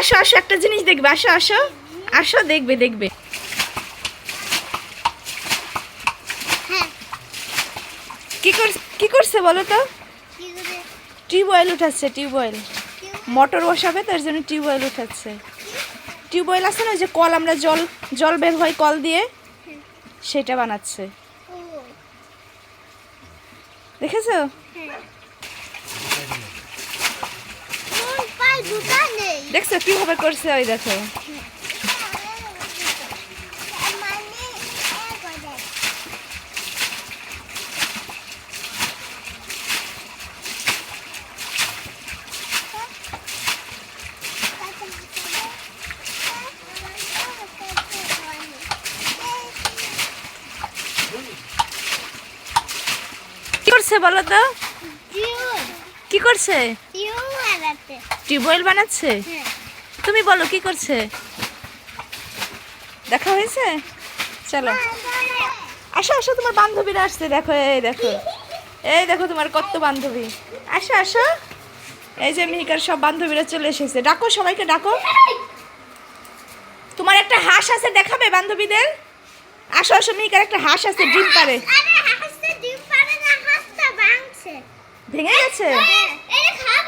আসো আসো একটা জিনিস দেখবে আসো আসো। আসো দেখবে দেখবে। হ্যাঁ। কি কর কি করছে বলো তো? টিউবওয়েল। উঠাচ্ছে টিউবওয়েল। মোটর বসাবে তার জন্য টিউবওয়েল উঠাচ্ছে। টিউবওয়েল আছে না ওই যে কল আমরা জল জল বের হয় কল দিয়ে? সেটা বানাচ্ছে। দেখেছ হ্যাঁ কোন পাই দুটা নেই দেখছ কীভাবে করছে ওই দেখো। কি করছে বলো তো? কি করছে? টিউবওয়েল বানাচ্ছে? হ্যাঁ। তুমি বলো কি করছে? দেখা হয়েছে? চলো। আসো আসো তোমার বান্ধবীরা আসছে। দেখো এই দেখো। এই দেখো তোমার কত বান্ধবী। আসো আসো। এই যে মিহিকার সব বান্ধবীরা চলে এসেছে। ডাকো সবাইকে ডাকো। তোমার একটা হাঁস আছে দেখাবে বান্ধবীদের? আসো আসো মিহিকার একটা হাঁস আছে ডিম পারে ভেঙে গেছে এটা খাব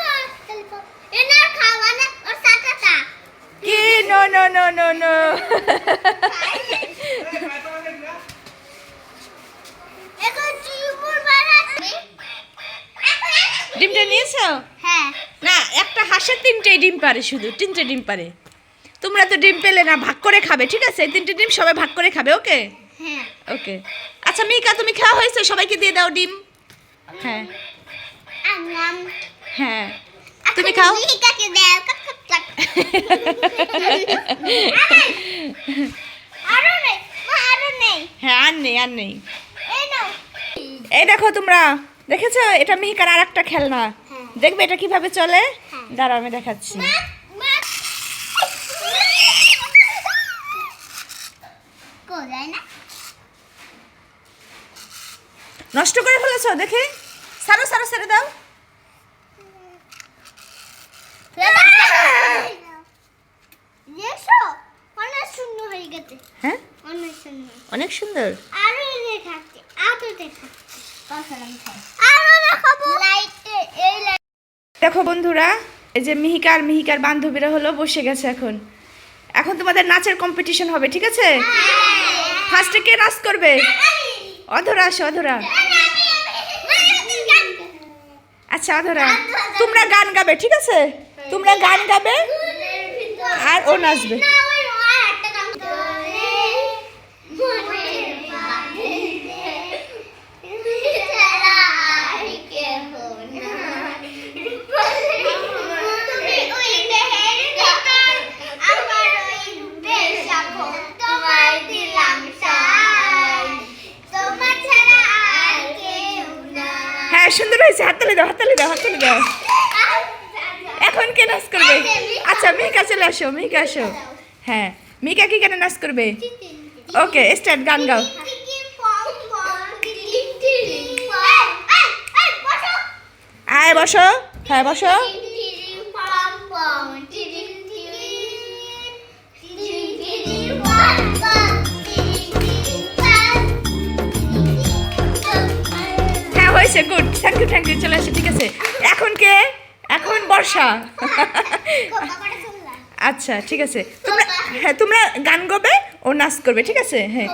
এটা খাওয়া না ওর সাটাটা নো এখন চিমুর বানাচ্ছে ডিমটা নিয়েছো? হ্যাঁ। না একটা হাঁসের তিনটে ডিম পারে শুধু তিনটে ডিম পারে। তোমরা তো ডিম পেলে না ভাগ করে খাবে ঠিক আছে? তিনটে ডিম সবাই ভাগ করে খাবে ওকে? হ্যাঁ। ওকে। আচ্ছা মিকা তুমি খাওয়া হয়েছে? সবাইকে দিয়ে দাও ডিম। হ্যাঁ। হ্যাঁ। তুমি খাও আরও নেই আরও নেই হ্যাঁ আর নেই আর নেই এই দেখো তোমরা দেখেছ? এটা মিহিকার আর একটা খেলনা। হ্যাঁ। দেখবে এটা কীভাবে চলে? হ্যাঁ। দাঁড়াও আমি দেখাচ্ছি। নষ্ট করে ফেলেছো দেখে। সারো সারো ছেড়ে দাও। হয়ে হ্যাঁ? অনেক সুন্দর। আরও দেখাচ্ছে আরও দেখাচ্ছে আরও দেখাবো লাইটে এই লাইট দেখো বন্ধুরা এই যে মিহিকার মিহিকার বান্ধবীরা হলো বসে গেছে এখন। এখন তোমাদের নাচের কম্পিটিশন হবে ঠিক আছে? ফার্স্টে কে নাচ করবে? অধরা আসো অধরা। আচ্ছা অধরা তোমরা গান গাবে ঠিক আছে? তোমরা গান গাবে? আর ও নাচবে তোমার দিলাম সাই তোমার ছাড়া আর কেউ না হ্যাঁ সুন্দর হয়েছে হাততালি দাও হাততালি দাও হাততালি দাও এখন কে নাচ করবে? আচ্ছা মিহিকা চলে আসো মিহিকা আসো। হ্যাঁ মিহিকা কি কেন নাচ করবে? ওকে স্টার্ট গান গাও। আয় বসো। হ্যাঁ বসো। হ্যাঁ হয়েছে good. Thank you thank you চলে আসো ঠিক আছে। এখন কে? বর্ষা। আচ্ছা ঠিক আছে। তোমরা হ্যাঁ তোমরা গান গাবে ও নাচ করবে ঠিক আছে? হ্যাঁ।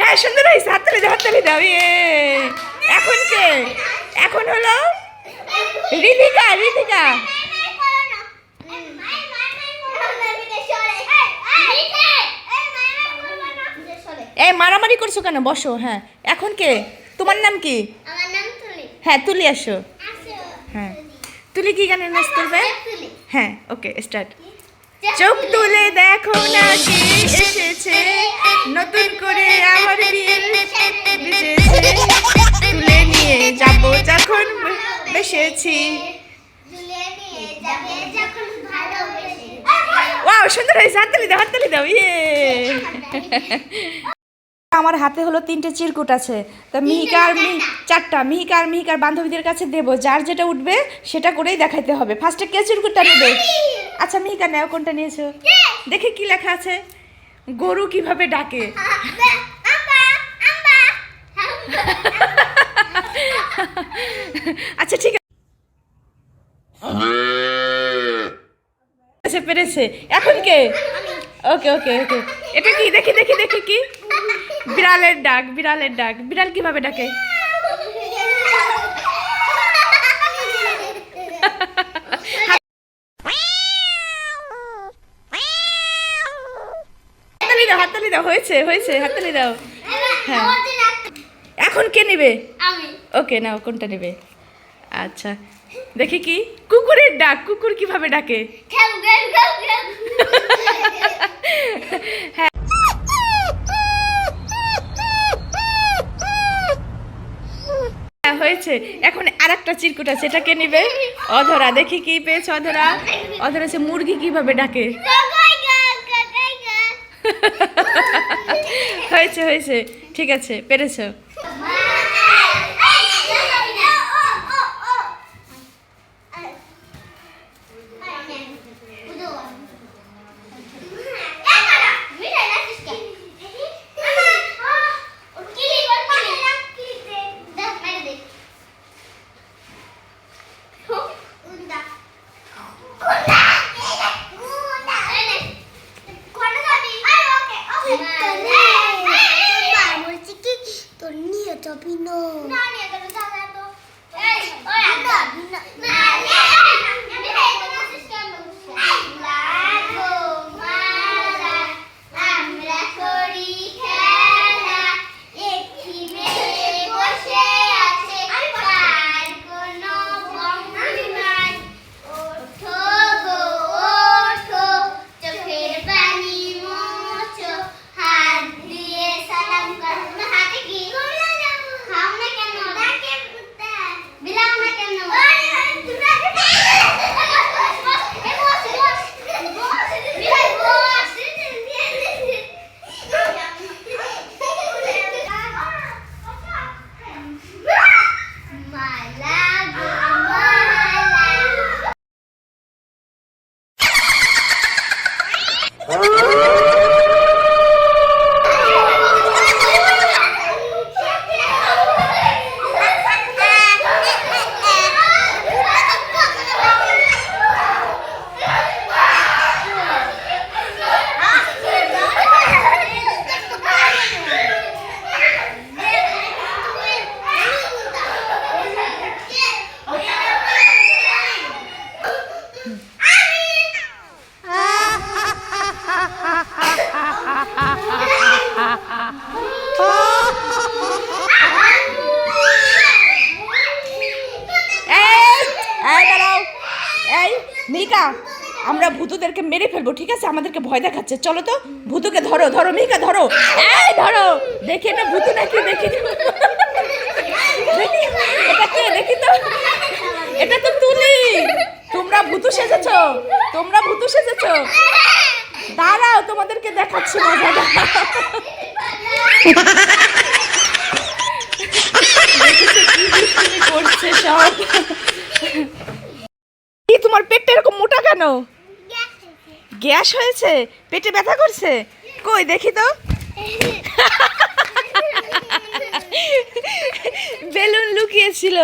হ্যাঁ সুন্দর হয়েছে। হাততালি দাও হাততালি দাও ইয়ে। এখন কে? এখন হলো রিধিকা রিধিকা। এই মারামারি করছ কেন? বসো হ্যাঁ। এখন কে? তোমার নাম কি? হ্যাঁ তুলি আসো। হ্যাঁ। তুলি কি গানে নাচ করবে? হ্যাঁ ওকে স্টার্ট চোখ তুলে দেখো না কে এসেছে। নতুন করে আমার বিয়ে। যখন বেসেছি। ওয়াও সুন্দর হয়েছে। হাততালি দাও হাততালি দাও ইয়ে। আমার হাতে হলো তিনটে চিরকুট আছে। তা মিহিকা আর চারটা। মিহিকা আর মিহিকার বান্ধবীদের কাছে দেব। যার যেটা উঠবে সেটা করেই দেখাইতে হবে। ফার্স্টে কে চিরকুটটা নেবে? আচ্ছা মিহিকা নেও কোনটা নিয়েছো? দেখে কি লেখা আছে। গরু কীভাবে ডাকে? আচ্ছা ঠিক আছে। পেরেছে। এখন কে? ওকে ওকে ওকে। এটা কি? দেখি দেখি দেখি কি? বিড়ালের ডাক বিড়ালের ডাক। বিড়াল কীভাবে ডাকে? হাততালি দাও হাততালি দাও। হয়েছে হয়েছে হাততালি দাও। হ্যাঁ। এখন কে নেবে? আমি। ওকে নাও কোনটা নেবে? আচ্ছা দেখি কি? কুকুরের ডাক কুকুর কীভাবে ডাকে? হ্যাঁ হয়েছে। এখন আর একটা চিরকুট আছে এটা কে নেবে? অধরা দেখি কি পেয়েছে অধরা। অধরা সে মুরগি কীভাবে ডাকে? হয়েছে হয়েছে। ঠিক আছে পেরেছ? না Oh! আমরা ভূতদেরকে মেরে ফেলব, ঠিক আছে? আমাদেরকে ভয় দেখাচ্ছে। চলো তো, ভূতকে ধরো ধরো মিকা ধরো। এই ধরো, দেখি এটা ভূত নাকি, দেখি। দেখি, এটা কে, দেখি তো। এটা তো তুলি। তোমরা ভূতু সেজেছো, তোমরা ভূতু সেজেছো। দাঁড়াও, তোমাদেরকে দেখাচ্ছি মজাটা। করছে সব। তোমার পেটটা এরকম মোটা কেন? গ্যাস হয়েছে? পেটে ব্যথা করছে? কই দেখি তো। বেলুন লুকিয়েছিল।